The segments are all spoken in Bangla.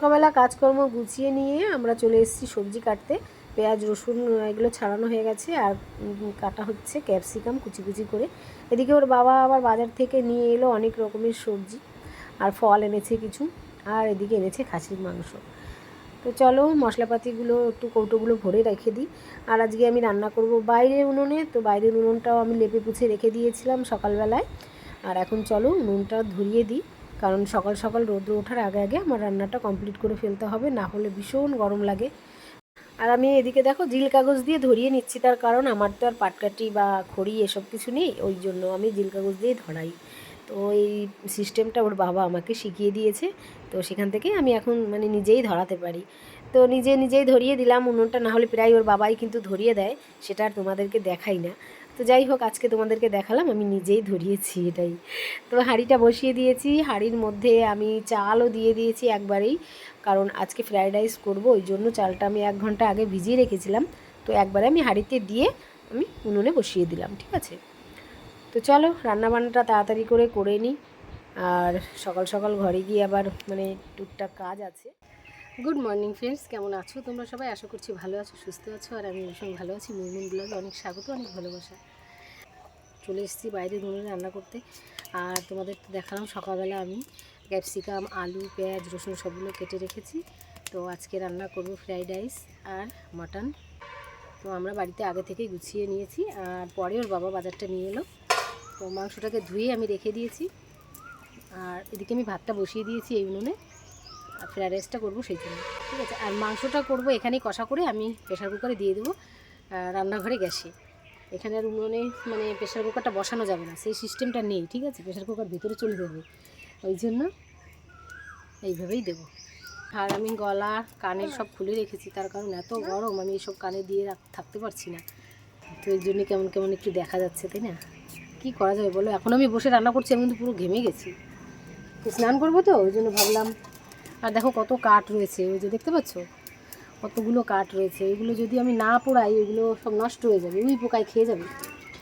সকালবেলা কাজকর্ম গুছিয়ে নিয়ে আমরা চলে এসেছি সবজি কাটতে। পেঁয়াজ, রসুন, এগুলো ছাড়ানো হয়ে গেছে আর কাটা হচ্ছে ক্যাপসিকাম কুচি কুচি করে। এদিকে ওর বাবা আবার বাজার থেকে নিয়ে এলো অনেক রকমের সবজি আর ফল এনেছে কিছু আর এদিকে এনেছে খাসির মাংস। তো চলো মশলাপাতিগুলো একটু কৌটোগুলো ভরে রেখে দিই। আর আজকে আমি রান্না করব বাইরের উনুনে। তো বাইরের উনুনটাও আমি লেপে পুছে রেখে দিয়েছিলাম সকালবেলায়। আর এখন চলো উনুনটা ধরিয়ে দিই। কারণ সকাল সকাল রোদ্র ওঠার আগে আগে আমার রান্নাটা কমপ্লিট করে ফেলতে হবে, না হলে ভীষণ গরম লাগে। আর আমি এদিকে দেখো জিল কাগজ দিয়ে ধরিয়ে নিচ্ছি, তার কারণ আমার তো আর পাটকাঠি বা খড়ি এসব কিছু নেই, ওই জন্য আমি জিল কাগজ দিয়েই ধরাই। তো এই সিস্টেমটা ওর বাবা আমাকে শিখিয়ে দিয়েছে, তো সেখান থেকে আমি এখন মানে নিজেই ধরাতে পারি। তো নিজে নিজেই ধরিয়ে দিলাম উনুনটা, না হলে প্রায় ওর বাবাই কিন্তু ধরিয়ে দেয়, সেটা আর তোমাদেরকে দেখাই না। তো যাই হোক, আজকে তোমাদেরকে দেখালাম, আমি নিজেই ধরিয়েছি এটাই। তো হাঁড়িটা বসিয়ে দিয়েছি, হাঁড়ির মধ্যে আমি চালও দিয়ে দিয়েছি একবারেই, কারণ আজকে ফ্রায়েড রাইস করব, ওই জন্য চালটা আমি এক ঘণ্টা আগে ভিজিয়ে রেখেছিলাম। তো একবারে আমি হাঁড়িতে দিয়ে আমি উনুনে বসিয়ে দিলাম, ঠিক আছে? তো চলো, রান্নাবান্নাটা তাড়াতাড়ি করে করে নিই, আর সকাল সকাল ঘরে গিয়ে আবার মানে টুকটাক কাজ আছে। গুড মর্নিং ফ্রেন্ডস কেমন আছো? তোমরা সবাই আশা করছি ভালো আছো, সুস্থ আছো, আর আমি ভীষণ ভালো আছি। মুরমুন ব্লগে অনেক স্বাগত, অনেক ভালোবাসা। চলে এসেছি বাইরে ধরুন রান্না করতে। আর তোমাদের দেখালাম সকালবেলা আমি ক্যাপসিকাম, আলু, পেঁয়াজ, রসুন সবগুলো কেটে রেখেছি। তো আজকে রান্না করব ফ্রাইড রাইস আর মাটন তো আমরা বাড়িতে আগে থেকেই গুছিয়ে নিয়েছি, আর পরে ওর বাবা বাজারটা নিয়ে এলো। তো মাংসটাকে ধুয়ে আমি রেখে দিয়েছি। আর এদিকে আমি ভাতটা বসিয়ে দিয়েছি এই উনুনে। আর ফ্রাইড রাইসটা করব সেই জন্য, ঠিক আছে? আর মাংসটা করব এখানেই কষা করে আমি প্রেশার কুকারে দিয়ে দেবো রান্নাঘরে গ্যাসে। এখানে আর উনুনে মানে প্রেশার কুকারটা বসানো যাবে না, সেই সিস্টেমটা নেই, ঠিক আছে? প্রেশার কুকার ভিতরে চলে যাবে, ওই জন্য এইভাবেই দেবো। আর আমি গলা কানের সব খুলে রেখেছি, তার কারণ এত গরম, আমি এইসব কানে দিয়ে থাকতে পারছি না। তো এই জন্য কেমন কেমন একটু দেখা যাচ্ছে, তাই না? কী করা যাবে বলো? এখন আমি বসে রান্না করছি, আমি কিন্তু পুরো ঘেমে গেছি। তো স্নান করব তো, ওই জন্য ভাবলাম আর দেখো কত কাঠ রয়েছে, ওই যে দেখতে পাচ্ছ? কতগুলো কাঠ রয়েছে, এগুলো যদি আমি না পোড়াই ওইগুলো সব নষ্ট হয়ে যাবে, উই পোকায় খেয়ে যাবে।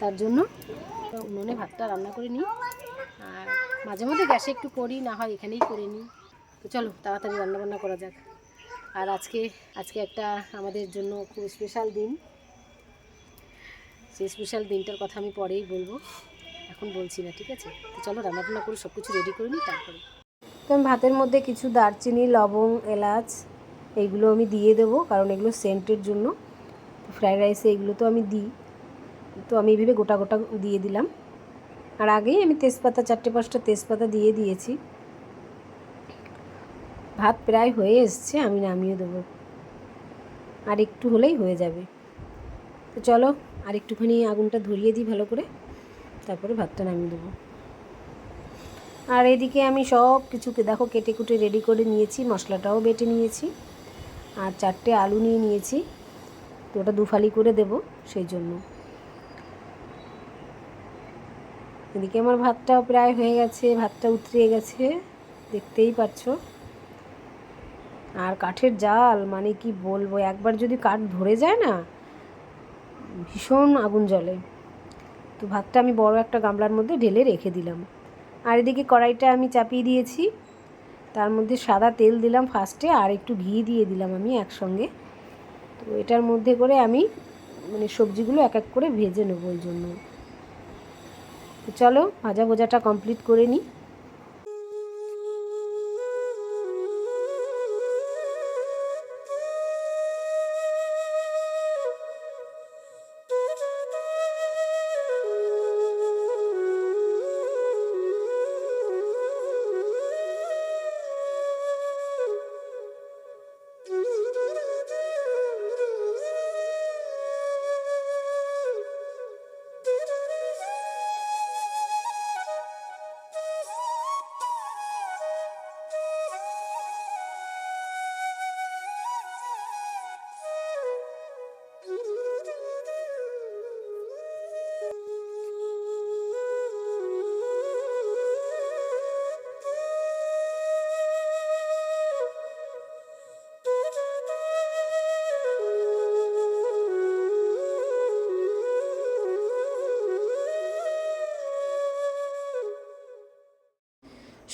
তার জন্য উনুনে ভাতটা রান্না করে নিই, আর মাঝে মধ্যে গ্যাসে একটু করি, না হয় এখানেই করে নিই। তো চলো, তাড়াতাড়ি রান্নাবান্না করা যাক। আর আজকে আজকে একটা আমাদের জন্য খুব স্পেশাল দিন। সেই স্পেশাল দিনটার কথা আমি পরেই বলব, এখন বলছি না, ঠিক আছে? তো চলো, রান্নাবান্না করে সব কিছু রেডি করে নিই, তারপরে। তো আমি ভাতের মধ্যে কিছু দারচিনি লবং এলাচ এইগুলো আমি দিয়ে দেবো, কারণ এগুলো সেন্টের জন্য। ফ্রাইড রাইসে এগুলো তো আমি দিই। তো আমি এইভাবে গোটা গোটা দিয়ে দিলাম। আর আগেই আমি তেজপাতা, চারটে পাঁচটা তেজপাতা দিয়ে দিয়েছি। ভাত প্রায় হয়ে এসছে, আমি নামিয়ে দেবো। আর একটু হলেই হয়ে যাবে। তো চলো, আর একটুখানি আগুনটা ধরিয়ে দিই ভালো করে। তারপরে ভাতটা নামিয়ে দেবো। আর এদিকে আমি সব কিছুকে দেখো কেটে কুটে রেডি করে নিয়েছি, মশলাটাও বেটে নিয়েছি আর চারটে আলু নিয়ে নিয়েছি, তো ওটা দুফালি করে দেব সেই জন্য। এদিকে আমার ভাতটাও প্রায় হয়ে গেছে, ভাতটা উতরিয়ে গেছে, দেখতেই পাচ্ছ আর কাঠের জাল মানে কি বলব, একবার যদি কাঠ ধরে যায় না, ভীষণ আগুন জ্বলে। তো ভাতটা আমি বড় একটা গামলার মধ্যে ঢেলে রেখে দিলাম। আর এদিকে কড়াইটা আমি চাপিয়ে দিয়েছি। তার মধ্যে সাদা তেল দিলাম ফার্স্টে আর একটু ঘি দিয়ে দিলাম আমি একসঙ্গে। তো এটার মধ্যে করে আমি মানে সবজিগুলো এক এক করে ভেজে নেব ওই জন্য। চলো, ভাজা ভোজাটা কমপ্লিট করে নিই।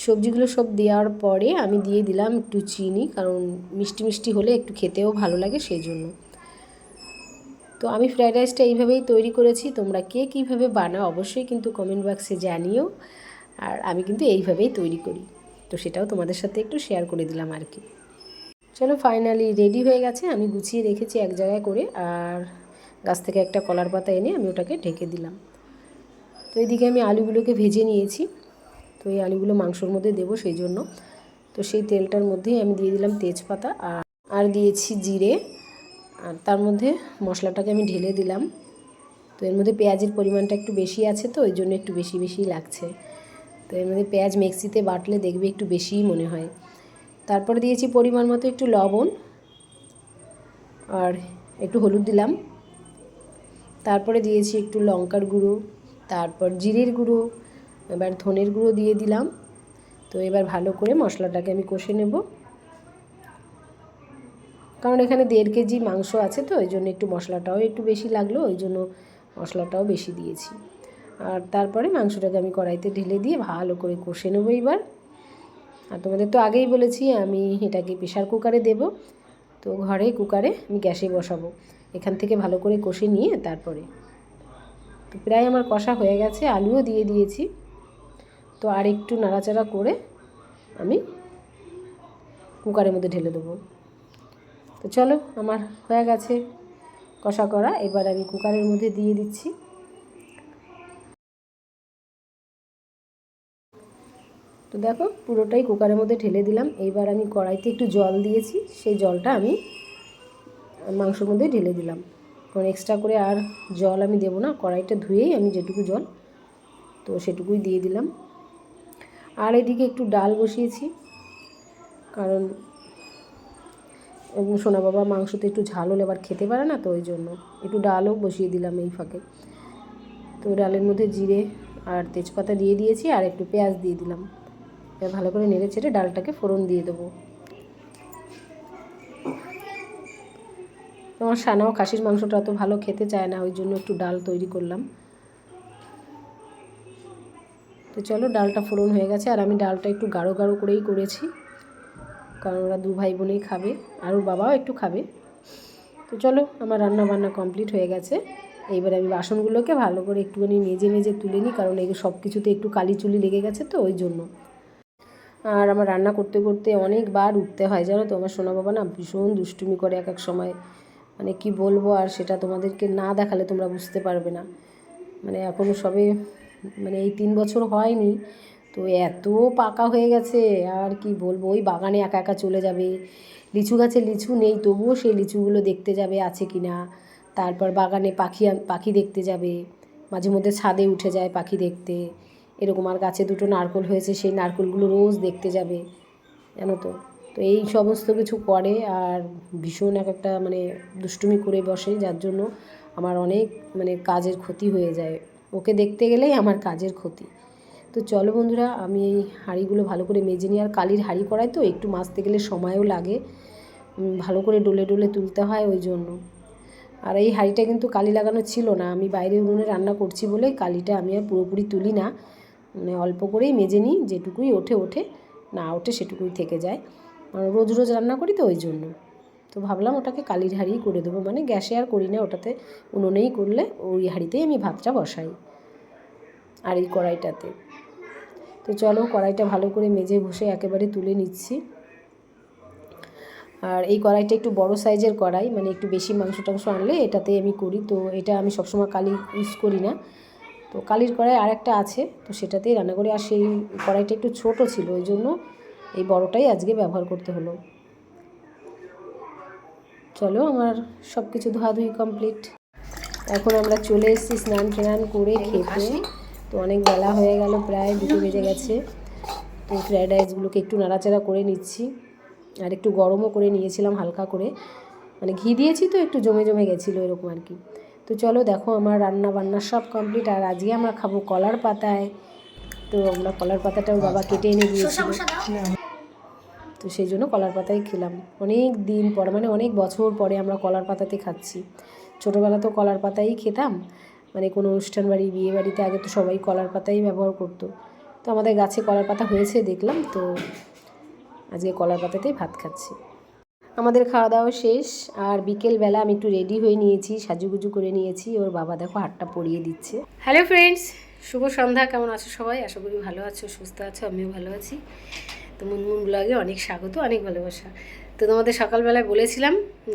সবজিগুলো সব দেওয়ার পরে আমি দিয়ে দিলাম একটু চিনি, কারণ মিষ্টি মিষ্টি হলে একটু খেতেও ভালো লাগে সেই জন্য তো আমি ফ্রায়েড রাইসটা এইভাবেই তৈরি করেছি, তোমরা কে কীভাবে বানাও অবশ্যই কিন্তু কমেন্ট বক্সে জানিও। আর আমি কিন্তু এইভাবেই তৈরি করি। তো সেটাও তোমাদের সাথে একটু শেয়ার করে দিলাম আর কি। চলো ফাইনালি রেডি হয়ে গেছে, আমি গুছিয়ে রেখেছি এক জায়গায় করে, আর গাছ থেকে একটা কলার পাতা এনে আমি ওটাকে ঢেকে দিলাম। তো এদিকে আমি আলুগুলোকে ভেজে নিয়েছি। তো এই আলুগুলো মাংসর মধ্যে দেবো সেই জন্য। তো সেই তেলটার মধ্যেই আমি দিয়ে দিলাম তেজপাতা আর আর দিয়েছি জিরে। আর তার মধ্যে মশলাটাকে আমি ঢেলে দিলাম। তো এর মধ্যে পেঁয়াজের পরিমাণটা একটু বেশি আছে তো, ওই জন্য একটু বেশি বেশি লাগছে। তো এর মধ্যে পেঁয়াজ মিক্সিতে বাটলে দেখবে একটু বেশিই মনে হয়। তারপরে দিয়েছি পরিমাণ মতো একটু লবণ। আর একটু হলুদ দিলাম। তারপরে দিয়েছি একটু লঙ্কার গুঁড়ো, তারপর জিরের গুঁড়ো এবার ধনের গুঁড়ো দিয়ে দিলাম। তো এবার ভালো করে মশলাটাকে আমি কষে নেব। কারণ এখানে দেড় কেজি মাংস আছে তো, ওই জন্য একটু মশলাটাও একটু বেশি লাগল, ওই জন্য মশলাটাও বেশি দিয়েছি। আর তারপরে মাংসটাকে আমি কড়াইতে ঢেলে দিয়ে ভালো করে কষে নেব এবার। আর তোমাদের তো আগেই বলেছি, আমি এটাকে প্রেশার কুকারে দেব। তো ঘরে কুকারে আমি গ্যাসে বসাবো। এখান থেকে ভালো করে কষে নিয়ে তারপরে। তো প্রায় আমার কষা হয়ে গেছে, আলুও দিয়ে দিয়েছি। তো আর একটু নাড়াচাড়া করে আমি কুকারের মধ্যে ঢেলে দেবো। তো চলো, আমার হয়ে গেছে কষা করা। এবার আমি কুকারের মধ্যে দিয়ে দিচ্ছি। তো দেখো, পুরোটাই কুকারের মধ্যে ঢেলে দিলাম। এইবার আমি কড়াইতে একটু জল দিয়েছি। সেই জলটা আমি মাংসর মধ্যে ঢেলে দিলাম। কারণ এক্সট্রা করে আর জল আমি দেবো না। কড়াইটা ধুয়েই আমি যেটুকু জল, তো সেটুকুই দিয়ে দিলাম। আর এদিকে একটু ডাল বসিয়েছি, কারণ সোনা বাবা মাংসতে একটু ঝাল হলে আবার খেতে পারে না, তো ওই জন্য একটু ডালও বসিয়ে দিলাম এই ফাঁকে। তো ডালের মধ্যে জিরে আর তেজপাতা দিয়ে দিয়েছি আর একটু পেঁয়াজ দিয়ে দিলাম। ভালো করে নেড়ে চেড়ে ডালটাকে ফোড়ন দিয়ে দেবো। আমার সানাও খাসির মাংসটা অত ভালো খেতে চায় না, ওই জন্য একটু ডাল তৈরি করলাম। তো চলো ডালটা ফোড়ন হয়ে গেছে আর আমি ডালটা একটু গাঢ় গাঢ় করেই করেছি। কারণ ওরা দু ভাই বোনেই খাবে, আর ওর বাবাও একটু খাবে। তো চলো আমার রান্না বান্না কমপ্লিট হয়ে গেছে। এইবার আমি বাসনগুলোকে ভালো করে একটুখানি মেজে মেজে তুলে নিই, কারণ এই সব কিছুতে একটু কালি চুলি লেগে গেছে তো, ওই জন্য। আর আমার রান্না করতে করতে অনেকবার উঠতে হয়, জানো তো? আমার সোনা বাবা না ভীষণ দুষ্টুমি করে এক এক সময়। মানে কি বলব আর সেটা তোমাদেরকে না দেখালে তোমরা বুঝতে পারবে না। মানে এখনও সবে মানে এই তিন বছর হয়নি, তো এত পাকা হয়ে গেছে, আর কি বলব, ওই বাগানে একা একা চলে যাবে। লিচু গাছে লিচু নেই, তবুও সেই লিচুগুলো দেখতে যাবে আছে কি না। তারপর বাগানে পাখি পাখি দেখতে যাবে, মাঝে মধ্যে ছাদে উঠে যায় পাখি দেখতে। এরকম আর গাছে দুটো নারকল হয়েছে, সেই নারকলগুলো রোজ দেখতে যাবে, জানো তো। তো এই সমস্ত কিছু করে, আর ভীষণ এক একটা মানে দুষ্টুমি করে বসে, যার জন্য আমার অনেক মানে কাজের ক্ষতি হয়ে যায়। ওকে দেখতে গেলেই আমার কাজের ক্ষতি। তো চলো বন্ধুরা, আমি এই হাঁড়িগুলো ভালো করে মেজে নিই। আর কালির হাঁড়ি করাই তো, একটু মাজতে গেলে সময়ও লাগে। ভালো করে ডলে ডলে তুলতে হয় ওই জন্য। আর এই হাঁড়িটা কিন্তু কালি লাগানো ছিল না। আমি বাইরে উনুনে রান্না করছি বলে কালিটা আমি আর পুরোপুরি তুলি না। মানে অল্প করেই মেজে নিই, যেটুকুই ওঠে ওঠে। না ওঠে সেটুকুই থেকে যায়। রোজ রোজ রান্না করি তো ওই জন্য। তো ভাবলাম ওটাকে কালির হাঁড়িই করে দেবো। মানে গ্যাসে আর করি না, ওটাতে উনুনেই করলে ওই হাঁড়িতেই আমি ভাতটা বসাই আর এই কড়াইটাতে। তো চলো কড়াইটা ভালো করে মেজে ঘষে একেবারে তুলে নিচ্ছি। আর এই কড়াইটা একটু বড় সাইজের কড়াই মানে একটু বেশি মাংস টাংস আনলে এটাতে আমি করি। তো এটা আমি সবসময় কালি ইউজ করি না। তো কালির কড়াই আর একটা আছে, তো সেটাতেই রান্না করি। আর সেই কড়াইটা একটু ছোট ছিল, ওই জন্য এই বড়টাই আজকে ব্যবহার করতে হলো। চলো আমার সব কিছু ধোয়াধুয়ি কমপ্লিট এখন আমরা চলে এসেছি স্নান টান করে খেতে। তো অনেক বেলা হয়ে গেল প্রায় দুটো বেজে গেছে। তো ফ্রায়েড রাইসগুলোকে একটু নাড়াচাড়া করে নিচ্ছি। আর একটু গরমও করে নিয়েছিলাম হালকা করে। মানে ঘি দিয়েছি তো একটু জমে জমে গেছিল এরকম আর কি। তো চলো দেখো আমার রান্না বান্না সব কমপ্লিট আর আজকে আমরা খাব কলার পাতায়। তো আমরা কলার পাতাটাও বাবা কেটে এনে দিয়েছিল। তো সেই জন্য কলার পাতাই খেলাম। অনেক দিন পরে মানে অনেক বছর পরে আমরা কলার পাতাতে খাচ্ছি। ছোটোবেলা তো কলার পাতাই খেতাম। মানে কোনো অনুষ্ঠান বাড়ি, বিয়ে বাড়িতে আগে তো সবাই কলার পাতাই ব্যবহার করতো। তো আমাদের গাছে কলার পাতা হয়েছে দেখলাম, তো আজকে কলার পাতাতেই ভাত খাচ্ছি। আমাদের খাওয়া দাওয়া শেষ, আর বিকেলবেলা আমি একটু রেডি হয়ে নিয়েছি, সাজুগুজু করে নিয়েছি। ওর বাবা দেখো হাতটা পরিয়ে দিচ্ছে। হ্যালো ফ্রেন্ডস শুভ সন্ধ্যা, কেমন আছো সবাই? আশা করি ভালো আছো, সুস্থ আছো, আমিও ভালো আছি। তো মুনমুন ব্লগে অনেক স্বাগত, অনেক ভালোবাসা। তো তোমাদের সকালবেলায় বলেছিলাম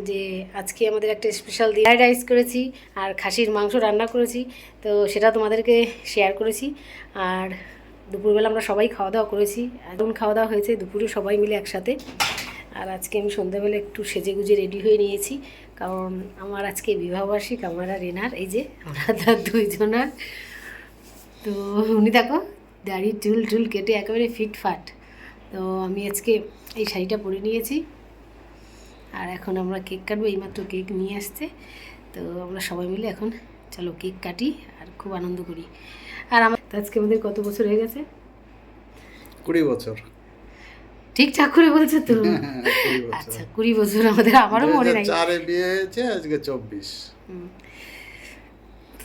যে আজকে আমাদের একটা স্পেশাল ফ্রাইড রাইস করেছি আর খাসির মাংস রান্না করেছি, তো সেটা তোমাদেরকে শেয়ার করেছি। আর দুপুরবেলা আমরা সবাই খাওয়া দাওয়া করেছি, এখন খাওয়া দাওয়া হয়েছে, দুপুরে সবাই মিলে একসাথে। আর আজকে আমি সন্ধ্যাবেলা একটু সেজে গুজে রেডি হয়ে নিয়েছি, কারণ আমার আজকে বিবাহবার্ষিক আমার আর রেনার এই যে আমরা তার দুইজনার। তো উনি দেখো, দাড়ি চুল টুল কেটে একেবারে ফিটফাট। তো আমি আজকে এই শাড়িটা পরে নিয়েছি। আর এখন আমরা কেক কাটবো এইমাত্র কেক নিয়ে আসছে। তো আমরা সবাই মিলে এখন চলো কেক কাটি আর খুব আনন্দ করি। আর আমার আজকে আমাদের কত বছর হয়ে গেছে? কুড়ি বছর। ঠিকঠাক করে বলছো তো? আচ্ছা কুড়ি বছর আমাদের আমারও মনে নাই। চারে বিয়ে হয়েছে আজকে চব্বিশ।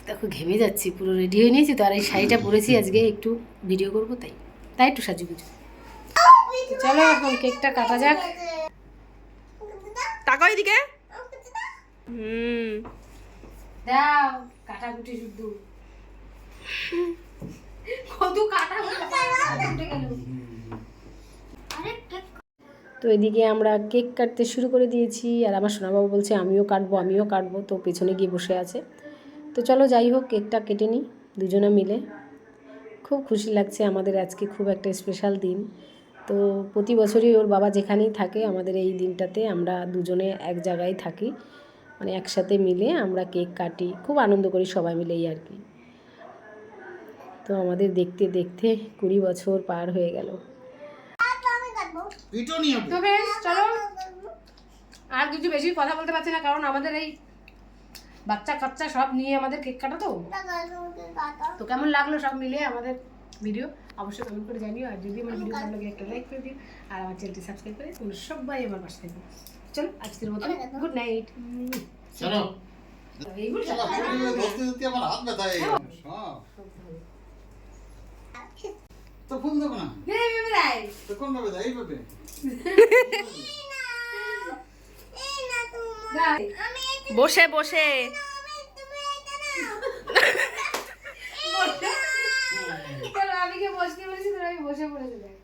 দেখো ঘেমে যাচ্ছি পুরো রেডি হয়ে নিয়েছি। তো আর এই শাড়িটা পরেছি আজকে একটু ভিডিও করব তাই। তাই একটু সাজু গুজু চলো এখন কেকটা কাটা যাক। তাকাও এদিকে। হুম। দাও কাটাকুটি শুদ্ধ। কত কাটা উঠে গেল তো এদিকে আমরা কেক কাটতে শুরু করে দিয়েছি আর আমার সোনাবাবু বলছে আমিও কাটবো আমিও কাটবো। তো পেছনে গিয়ে বসে আছে। তো চলো যাই হোক কেকটা কেটে নিই দুজনে মিলে। খুব খুশি লাগছে আমাদের আজকে খুব একটা স্পেশাল দিন। তো প্রতি বছরই ওর বাবা যেখানেই থাকে আমাদের এই দিনটাতে আমরা দুজনে এক জায়গায় থাকি। মানে একসাথে মিলে আমরা কেক কাটি খুব আনন্দ করি সবাই মিলেই আর কি। তো আমাদের দেখতে দেখতে কুড়ি বছর পার হয়ে গেল। তো বেশ চলো। আর কিছু বেশি কথা বলতে পারছি না কারণ আমাদের এই বাচ্চা কাচ্চা সব নিয়ে আমাদের কেক কাটা তো। তো কেমন লাগল সব মিলে আমাদের ভিডিও অবশ্যই কমেন্ট করে জানিও আর যদি আমার ভিডিও ভালো লাগে একটা লাইক করে দিও আর আমার চ্যানেলটি সাবস্ক্রাইব করে তোমরা সবাই আমার পাশে থাকবে। চলো আজকের মতো গুড নাইট চলো। এইগুলো বসতে বসতে আমার হাত ব্যথা গেল। সব। তো ফোন দেবো না? তো কোন ভাবে দেয়? এইভাবে বসে বসে। আমি বলেছি তোরা আমি বসে পড়েছি দেখ।